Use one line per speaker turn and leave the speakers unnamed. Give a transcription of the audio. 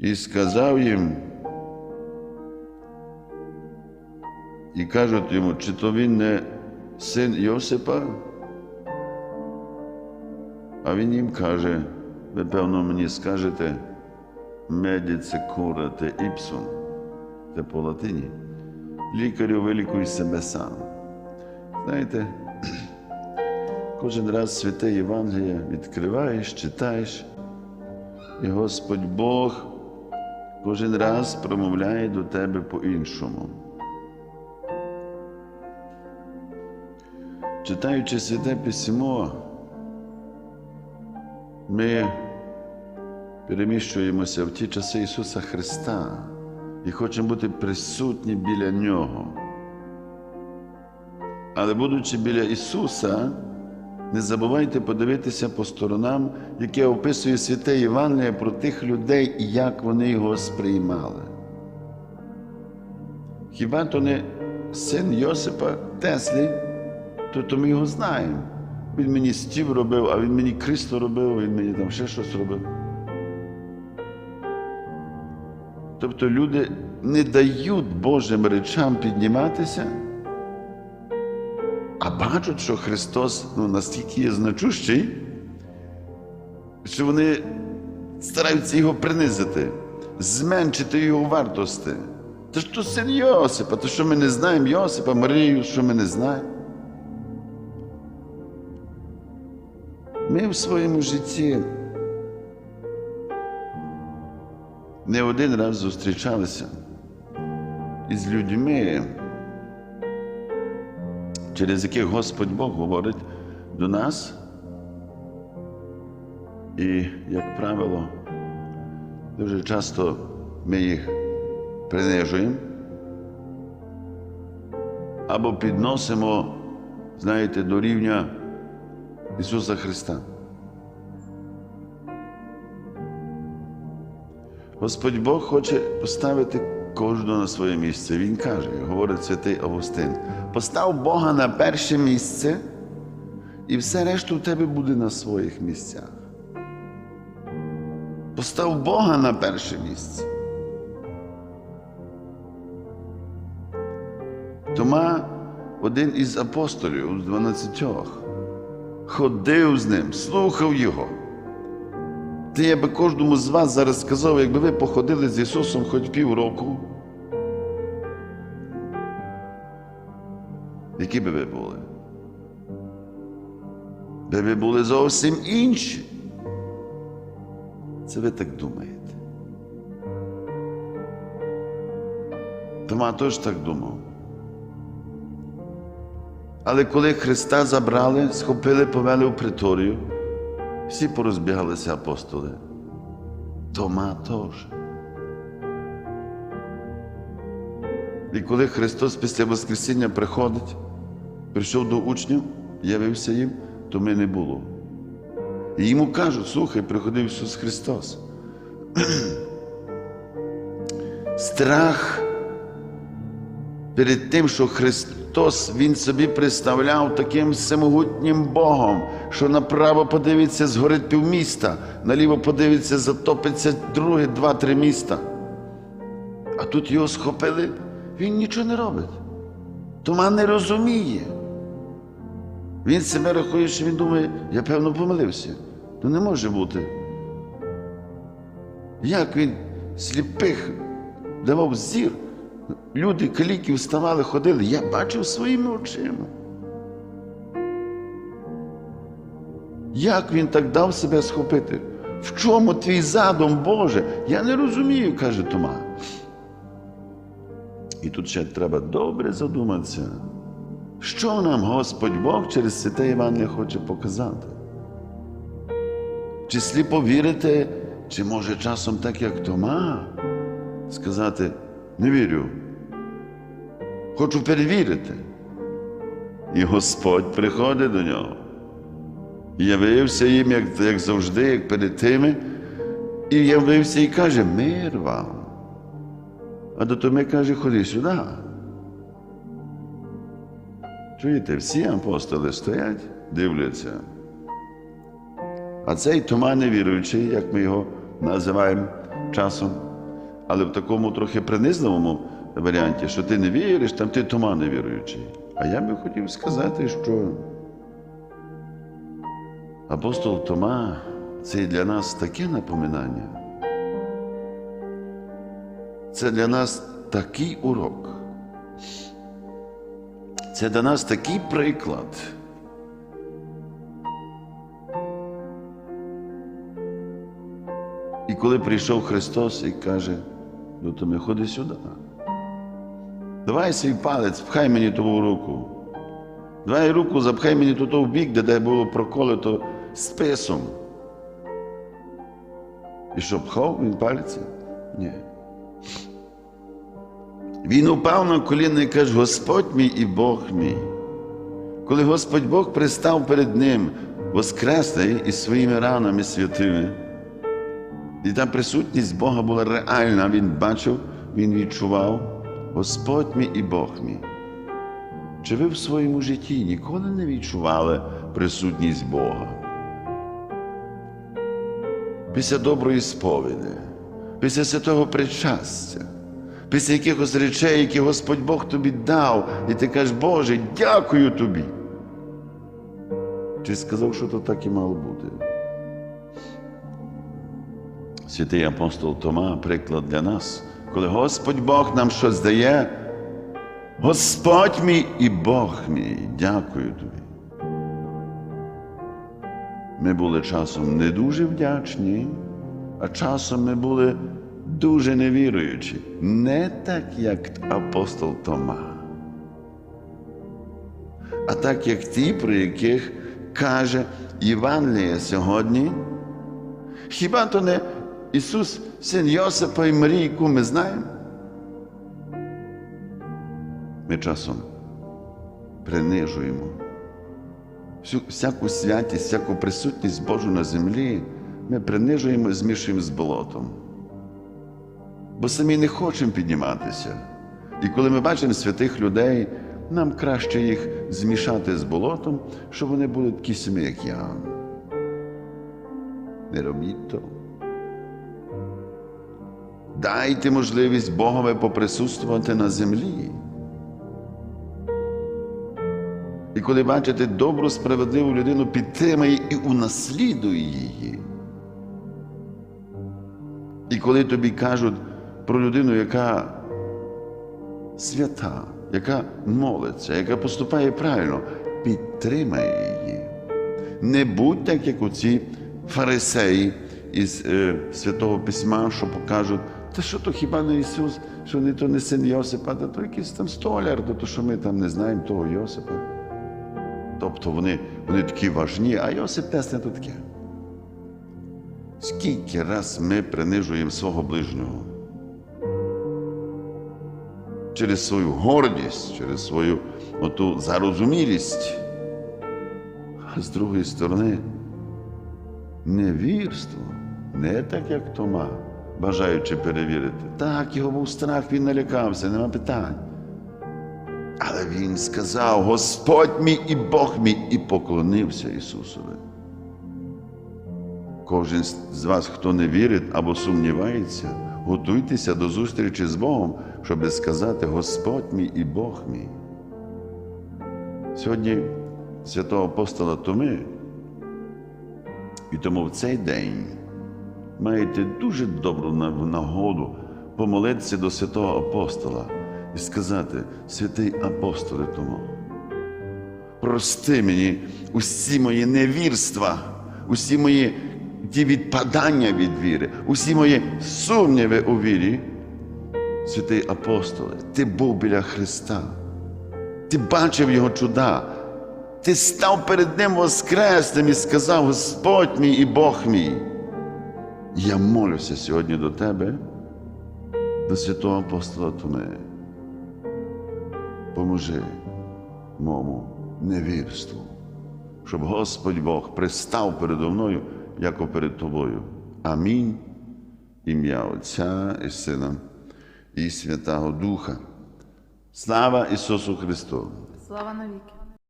і сказав їм, і кажуть йому, чи то він не син Йосипа? А він їм каже, ви певно мені скажете, медіце курате іпсум, це по латині. Лікарю вилікуй себе сам. Знаєте, кожен раз святе Євангеліє відкриваєш, читаєш, і Господь Бог кожен раз промовляє до тебе по-іншому. Читаючи святе письмо, ми переміщуємося в ті часи Ісуса Христа і хочемо бути присутні біля Нього. Але будучи біля Ісуса, не забувайте подивитися по сторонам, яке описує святе Євангеліє про тих людей і як вони його сприймали. Хіба то не син Йосипа Теслі, то, то ми його знаємо. Він мені стів робив, а він мені крісло робив, він мені там ще щось робив. Тобто люди не дають Божим речам підніматися, бачать, що Христос ну, настільки є значущий, що вони стараються його принизити, зменшити його вартості. Та ж то син Йосипа, то що ми не знаємо Йосипа, Марію, що ми не знаємо. Ми в своєму житті не один раз зустрічалися із людьми, через яких Господь Бог говорить до нас. І, як правило, дуже часто ми їх принижуємо або підносимо, знаєте, до рівня Ісуса Христа. Господь Бог хоче поставити кожного на своє місце. Він каже, говорить святий Августин, постав Бога на перше місце, і все решту в тебе буде на своїх місцях. Постав Бога на перше місце. Тома один із апостолів з дванадцятьох ходив з ним, слухав його. Та я би кожному з вас зараз сказав, якби ви походили з Ісусом хоч півроку, які би ви були? Ви би були зовсім інші. Це ви так думаєте. Тома теж так думав. Але коли Христа забрали, схопили, повели в приторію, всі порозбігалися апостоли. Тома теж. І коли Христос після Воскресіння приходить, прийшов до учнів, явився їм, то ми не було. І йому кажуть, слухай, приходив Ісус Христос. Страх перед тим, що Христос Він собі представляв таким всемогутнім Богом, що направо подивиться, згорить півміста, наліво подивиться, затопиться друге, два-три міста. А тут його схопили, він нічого не робить. Тома не розуміє. Він себе рахує, що він думає, я певно помилився. То не може бути. Як він сліпих давав зір? Люди, каліки вставали, ходили. Я бачив своїми очима. Як він так дав себе схопити? В чому твій задум, Боже? Я не розумію, каже Тома. І тут ще треба добре задуматися, що нам Господь Бог через святе Євангеліє хоче показати. Чи сліпо вірите, чи може часом так, як Тома, сказати, не вірю. Хочу перевірити. І Господь приходить до нього. І Явився їм, як, як завжди, як перед тими, і явився і каже, мир вам. А до Томи каже, ходи сюди. Чуєте, всі апостоли стоять, дивляться. А цей Тома невіруючий, як ми його називаємо часом, але в такому трохи принизливому варіанті, що ти не віриш, там ти Тома не віруючий. А я би хотів сказати, що апостол Тома це для нас таке напоминання. Це для нас такий урок. Це для нас такий приклад. І коли прийшов Христос і каже, ну то ми ходи сюди. Давай свій палець, пхай мені ту руку. Давай руку запхай мені тут в бік, де, було проколото списом. І що, пхав він пальці? Ні. Він упав на коліна і каже, Господь мій і Бог мій. Коли Господь Бог пристав перед ним, воскреслий із своїми ранами святими, і та присутність Бога була реальна, він бачив, він відчував, Господь мій і Бог мій. Чи ви в своєму житті ніколи не відчували присутність Бога? Після доброї сповіді, після святого причастя, після якихось речей, які Господь Бог тобі дав, і ти кажеш, Боже, дякую тобі. Чи сказав, що то так і мало бути? Святий апостол Тома приклад для нас, коли Господь Бог нам щось дає, Господь мій і Бог мій, дякую тобі. Ми були часом не дуже вдячні, а часом ми були дуже невіруючі, не так, як апостол Тома, а так, як ті, про яких каже Євангеліє сьогодні. Хіба то не Ісус, син Йосипа і Марії, яку ми знаємо? Ми часом принижуємо всю, всяку святість, всяку присутність Божу на землі, ми принижуємо і змішуємо з болотом. Бо самі не хочемо підніматися. І коли ми бачимо святих людей, нам краще їх змішати з болотом, щоб вони були такі самі, як я. Не робіть того. Дайте можливість Богові поприсутствувати на землі. І коли бачите добру, справедливу людину, підтримає і унаслідує її. І коли тобі кажуть про людину, яка свята, яка молиться, яка поступає правильно, підтримай її. Не будь так, як оці фарисеї із е, Святого Письма, що покажуть, та що то хіба не Ісус, що не то не син Йосипа, та то якийсь там столяр, то, то що ми там не знаємо того Йосипа. Тобто вони, вони такі важні, а Йосип теж не то таке. Скільки раз ми принижуємо свого ближнього? Через свою гордість, через свою оту зарозумілість. А з другої сторони, невірство, не так, як Тома, бажаючи перевірити. Так, його був страх, він налякався, нема питань. Але він сказав: Господь мій і Бог мій, і поклонився Ісусові. Кожен з вас, хто не вірить або сумнівається, готуйтеся до зустрічі з Богом, щоб сказати Господь мій і Бог мій. Сьогодні святого апостола Томи, і тому в цей день маєте дуже добру нагоду помолитися до святого апостола і сказати, святий апостоле Тому, прости мені усі мої невірства, усі мої ті відпадання від віри, усі мої сумніви у вірі. Святий апостоле, ти був біля Христа, ти бачив Його чуда, ти став перед Ним воскресним і сказав, Господь мій і Бог мій. Я молюся сьогодні до тебе, до святого апостола Томи. Поможи моєму невірству, щоб Господь Бог пристав передо мною, як перед тобою. Амінь. Ім'я Отця і Сина і Святого Духа. Слава Ісусу Христу!
Слава навіки.